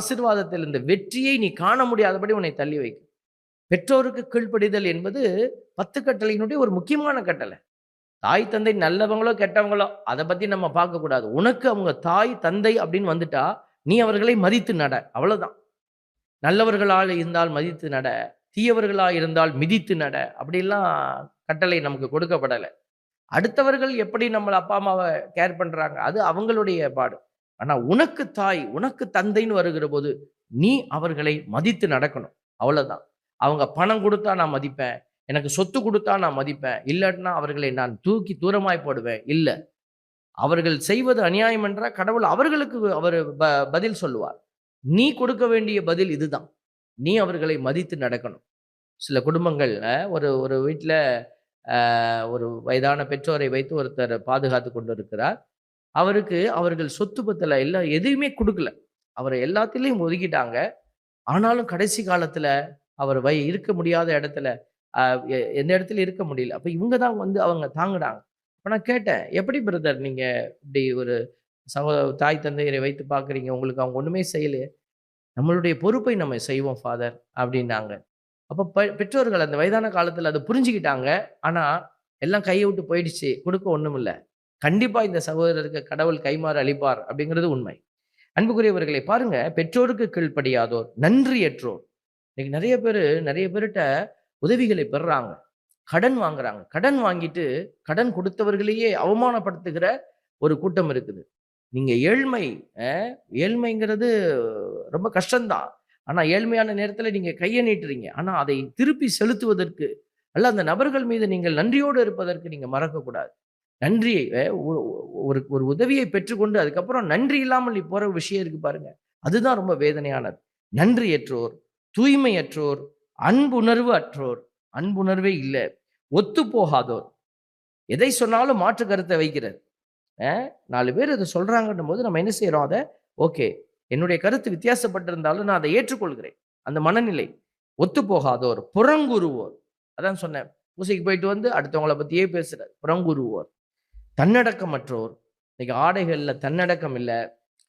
ஆசிர்வாதத்தில் இந்த வெற்றியை நீ காண முடியாதபடி உன்னை தள்ளி வைக்கும். பெற்றோருக்கு கீழ்ப்படிதல் என்பது பத்து கட்டளையினுடைய ஒரு முக்கியமான கட்டளை. தாய் தந்தை நல்லவங்களோ கெட்டவங்களோ அதை பத்தி நம்ம பார்க்கக்கூடாது உனக்கு அவங்க தாய் தந்தை அப்படின்னு வந்துட்டா நீ அவர்களை மதித்து நட. அவ்வளவுதான். நல்லவர்களால் இருந்தால் மதித்து நட. தீயவர்களாக இருந்தால் மிதித்து நட. அப்படிலாம் கட்டளை நமக்கு கொடுக்கப்படலை. அடுத்தவர்கள் எப்படி நம்மள அப்பா அம்மாவை கேர் பண்றாங்க? அது அவங்களுடைய பாடு. ஆனா உனக்கு தாய் உனக்கு தந்தைன்னு வருகிற போது நீ அவர்களை மதித்து நடக்கணும். அவ்வளவுதான். அவங்க பணம் கொடுத்தா நான் மதிப்பேன். எனக்கு சொத்து கொடுத்தா நான் மதிப்பேன். இல்லாட்டினா அவர்களை நான் தூக்கி தூரமாய் போடுவேன். இல்லை. அவர்கள் செய்வது அநியாயம் என்றால் கடவுள் அவர்களுக்கு அவர் ப- பதில் சொல்லுவார். நீ கொடுக்க வேண்டிய பதில் இதுதான். நீ அவர்களை மதித்து நடக்கணும். சில குடும்பங்கள் ஒரு ஒரு வீட்டில் ஒரு வயதான பெற்றோரை வைத்து ஒருத்தர் பாதுகாத்து கொண்டு இருக்கிறார் அவருக்கு அவர்கள் சொத்து பத்தல எல்லாம் எதையுமே கொடுக்கல. அவரை எல்லாத்திலையும் ஒதுக்கிட்டாங்க. ஆனாலும் கடைசி காலத்துல அவர் வை இருக்க முடியாத இடத்துல எ- எந்த இடத்துல இருக்க முடியல. அப்ப இவங்க தான் வந்து அவங்க தாங்குனாங்க. அப்ப நான் கேட்டேன் எப்படி பிரதர் நீங்க இப்படி ஒரு சகோதர தாய் தந்தையரை வைத்து பார்க்குறீங்க? உங்களுக்கு அவங்க ஒண்ணுமே செய்யலையே நம்மளுடைய பொறுப்பை நம்ம செய்வோம் ஃபாதர் அப்படின்னாங்க. அப்போ பெ- பெற்றோர்கள் அந்த வயதான காலத்துல அதை புரிஞ்சுக்கிட்டாங்க. ஆனா எல்லாம் கையை விட்டு போயிடுச்சு. கொடுக்க ஒண்ணும் இல்லை கண்டிப்பா இந்த சகோதரருக்கு கடவுள் கைமாறு அளிப்பார் அப்படிங்கிறது உண்மை. அன்புக்குரியவர்களை பாருங்க பெற்றோருக்கு கீழ்ப்படியாதோர் நன்றியற்றோர். இன்னைக்கு நிறைய பேர் நிறைய பேர்கிட்ட உதவிகளை பெறுறாங்க. கடன் வாங்குறாங்க. கடன் வாங்கிட்டு கடன் கொடுத்தவர்களையே அவமானப்படுத்துகிற ஒரு கூட்டம் இருக்குது. நீங்க ஏழ்மை ஏழ்மைங்கிறது ரொம்ப கஷ்டம்தான். ஆனா ஏழ்மையான நேரத்துல நீங்க கையை நீட்டுறீங்க. ஆனா அதை திருப்பி செலுத்துவதற்கு அல்ல அந்த நபர்கள் மீது நீங்கள் நன்றியோடு இருப்பதற்கு நீங்க மறக்கக்கூடாது. நன்றியை ஒரு ஒரு உதவியை பெற்றுக்கொண்டு அதுக்கப்புறம் நன்றி இல்லாமல் நீ போற விஷயம் இருக்கு பாருங்க. அதுதான் ரொம்ப வேதனையானது. நன்றியற்றோர் தூய்மையற்றோர் அன்புணர்வு அற்றோர். அன்புணர்வே இல்லை. ஒத்து போகாதோர். எதை சொன்னாலும் மாற்று கருத்தை வைக்கிறது. நாலு பேர் இதை சொல்றாங்கன்னும் போது நம்ம என்ன செய்யறோம் அதை ஓகே என்னுடைய கருத்து வித்தியாசப்பட்டிருந்தாலும் நான் அதை ஏற்றுக்கொள்கிறேன். அந்த மனநிலை. ஒத்து போகாதோர் புறங்குருவோர். அதான் சொன்னேன். பூசைக்கு போயிட்டு வந்து அடுத்தவங்கள பத்தியே பேசுறார். புறங்குருவோர். தன்னடக்கமற்றோர். இன்னைக்கு ஆடைகளில் தன்னடக்கம் இல்லை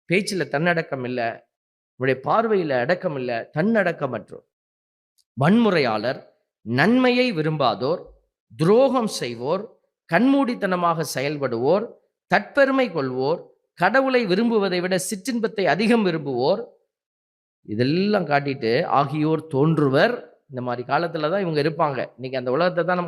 பேச்சில் தன்னடக்கம் இல்லை உங்களுடைய பார்வையில் அடக்கம் இல்லை தன்னடக்கமற்றோர். வன்முறையாளர் நன்மையை விரும்பாதோர் துரோகம் செய்வோர் கண்மூடித்தனமாக செயல்படுவோர் தற்பெருமை கொள்வோர் கடவுளை விரும்புவதை விட சிற்றின்பத்தை அதிகம் விரும்புவோர். இதெல்லாம் காட்டிட்டு ஆகியோர் தோன்றுவர். இந்த மாதிரி காலத்துல தான் இவங்க இருப்பாங்க. இன்னைக்கு அந்த உலகத்தை தான் நம்ம